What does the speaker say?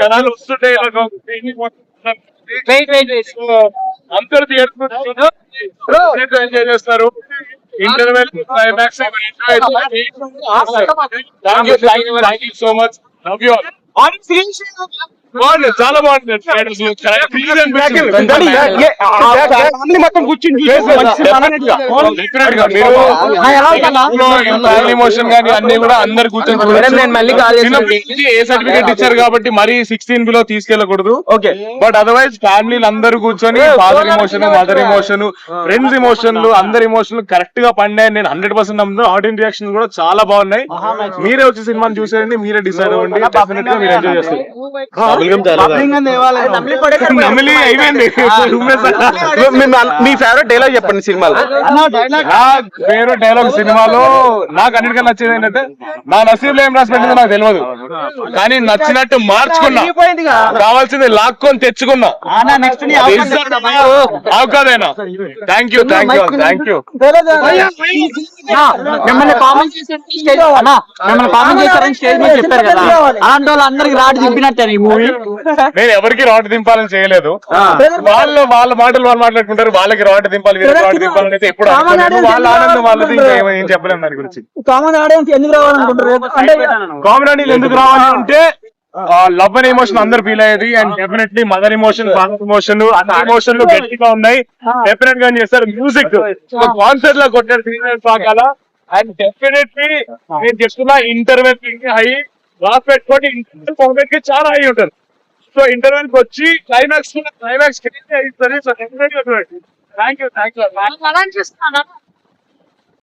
జనాలు వస్తుంటే అందరు థియేటర్ ఎంజాయ్ చేస్తారు interval climax thank you so much love you బాగుంది చాలా బాగుంది. Please అనిపించింది. ఫ్యామిలీ మొత్తం కూర్చుని ఫ్యామిలీ గానీ అన్ని కూడా అందరు కూర్చొని ఏ సర్టిఫికేట్ ఇచ్చారు కాబట్టి మరీ సిక్స్టీన్ బిలో తీసుకెళ్ళకూడదు. ఓకే బట్ అదర్వైజ్ ఫ్యామిలీలు అందరూ కూర్చొని father emotion mother emotion friends ఎమోషన్లు అందరి ఎమోషన్లు కరెక్ట్గా పండాయి నేను హండ్రెడ్ పర్సెంట్ నమ్ముతాను ఆడియన్ రియాక్షన్ కూడా చాలా బాగున్నాయి. మీరే వచ్చి సినిమాని చూసేయండి మీరే డిసైడ్ అవ్వండి. డెఫినెట్గా మీరు ఎంజాయ్ చేస్తారు. అయిపోయింది మీ ఫేవరెట్ డైలాగ్ చెప్పండి సినిమాలో డైలాగ్ సినిమాలో నాకు అన్నిటికన్నా నచ్చేది ఏంటంటే నా నసీబ్ ఏం రాసి పెట్టిందో నాకు తెలియదు కానీ నచ్చినట్టు మార్చుకున్నా కావాల్సింది లాక్కొని తెచ్చుకున్నా అవకాదేనా thank you thank you thank you మిమ్మల్ని కామెంట్ చేశారని స్టేజ్ అన్నా మిమ్మల్ని కామెంట్ చేశారని స్టేజ్ మీద చెప్పారు కదా అలాంటి వాళ్ళు అందరికి రాడు దింపినట్టే ఈ మూవీ నేను ఎవరికి రాడ్ దింపాలని చేయలేదు. వాళ్ళు వాళ్ళ మాటలు వాళ్ళు మాట్లాడుకుంటారు. వాళ్ళకి రాడ్ దింపాలి వీళ్ళకి రాడ్ దింపాలని అయితే ఎప్పుడు. వాళ్ళ ఆనందం వాళ్ళది ఏం- ఏం చెప్పలేము దాని గురించి. కామన్ ఆడియన్స్ ఎందుకు రావాలనుకుంటారు? అంటే కామెడీలు ఎందుకు రావాలి అంటే లవ్ అనే ఎమోషన్ అందరు ఫీల్ అయ్యేది and definitely mother emotion father emotion అన్ని ఎమోషన్లు గట్టిగా ఉన్నాయి. డెఫినెట్గా చేస్తారు మ్యూజిక్ కాన్సర్ట్లో కొట్టారు సీనియర్ పాకాల అండ్ డెఫినెట్లీ నేను చెప్తున్నా ఇంటర్వెల్ హై రాసి పెట్టుకోండి ఇంటర్వెల్కి చాలా హై ఉంటుంది సో ఇంటర్వెల్కి వచ్చి climax climax thank you thank you